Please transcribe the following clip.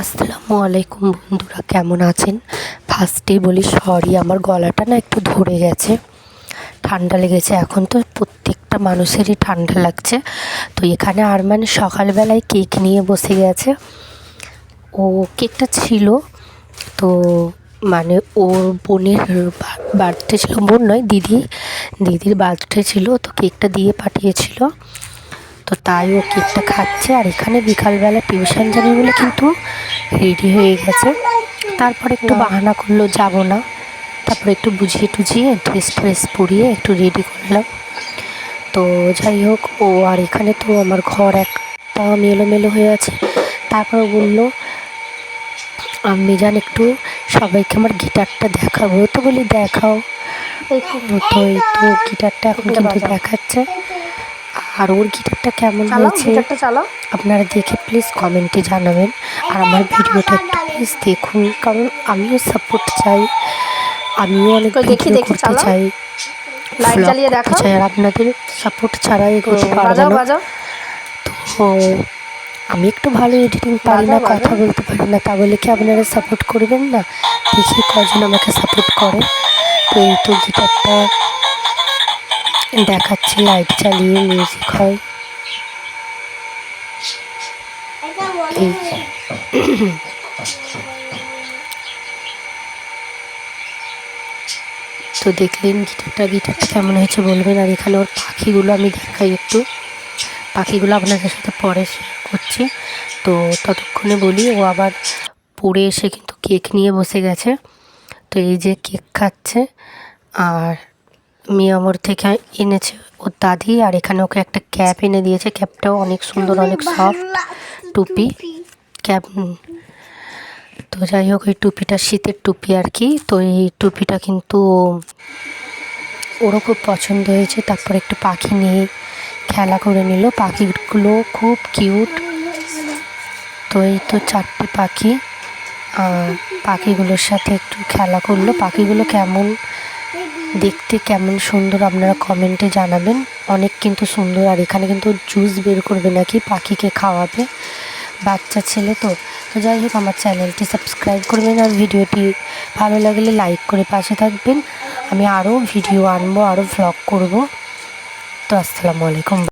আসসালামু আলাইকুম বন্ধুরা, কেমন আছেন? ফার্স্টেই বলি সরি আমার গলাটা না একটু ধরে গেছে। ঠান্ডা লেগেছে, এখন তো প্রত্যেকটা মানুষেরই ঠান্ডা লাগছে। তো এখানে আর মানে সকালবেলায় কেক নিয়ে বসে গেছে। ও কেকটা ছিল, তো মানে ওর বোনের বার্থডে ছিল, বোন নয়, দিদি, দিদির বার্থডে ছিল, তো কেকটা দিয়ে পাঠিয়েছিল। তো তাই ও কেকটা খাচ্ছে, আর এখানে বিকালবেলা টিউশন জানি বলে কিন্তু রেডি হয়ে গেছে। তারপর একটু বাহানা করল যাব না। তারপর একটু বুঝিয়ে টুঝিয়ে ড্রেস ট্রেস পরিয়ে একটু রেডি করলাম তো যাই হোক ও আর এখানে তো আমার ঘর একটা মেলোমেলো হয়ে আছে। তারপর বলল আমি যান একটু সবাইকে আমার গিটারটা দেখাবো। তো বলি দেখাও। তো এই তো গিটারটা এখন কিন্তু দেখাচ্ছে। আর ওর গিটারটা কেমন হয়েছে আপনারা দেখে প্লিজ কমেন্টে জানাবেন। আর আমার ভিডিওটা একটু প্লিজ দেখুন কারণ আমিও সাপোর্ট চাই আমিও অনেক ভিডিও দেখি, করতে চাই। লাইট জ্বালিয়ে করতে চাই আর আপনাদের সাপোর্ট ছাড়া এগোতে পারব না। তো আমি একটু ভালো এডিটিং পারি না কথা বলতে পারি না তা বলে কি আপনারা সাপোর্ট করবেন না? দেখি কজন আমাকে সাপোর্ট করে। তো এই তো গিটারটা দেখাচ্ছি লাইট চালিয়ে মিউজিক হয়। তো দেখলেন গিটারটা গিটারটা কেমন হয়েছে বলবেন? আর এখানে ওর পাখিগুলো আমি দেখাই একটু। পাখিগুলো আপনাদের সাথে পরে করছি। তো ততক্ষণে বলি, ও আবার পড়ে এসে কিন্তু কেক নিয়ে বসে গেছে। তো এই যে কেক খাচ্ছে, আর মিয়ামোর থেকে এনেছে। ওর দাদি আর এখানে ওকে একটা ক্যাপ এনে দিয়েছে। ক্যাপটাও অনেক সুন্দর অনেক সফট টুপি। ক্যাপ তো যাই হোক ওই টুপিটা শীতের টুপি আর কি। তো এই টুপিটা কিন্তু ওরও খুব পছন্দ হয়েছে। তারপর একটু পাখি নিয়ে খেলা করে নিল। পাখিগুলো খুব কিউট তো এই তো চারটি পাখি। পাখিগুলোর সাথে একটু খেলা করল। পাখিগুলো কেমন দেখতে কেমন সুন্দর আপনারা কমেন্টে জানাবেন। অনেক কিন্তু সুন্দর, আর এখানে কিন্তু জুস বের করবে নাকি পাখিকে খাওয়াবে বাচ্চা ছেলে তো। তো যাই হোক, আমার চ্যানেলটি সাবস্ক্রাইব করবেন আর ভিডিওটি ভালো লাগলে লাইক করে পাশে থাকবেন। আমি আরও ভিডিও আনব আরও ভ্লগ করব। তো আসসালামু আলাইকুম।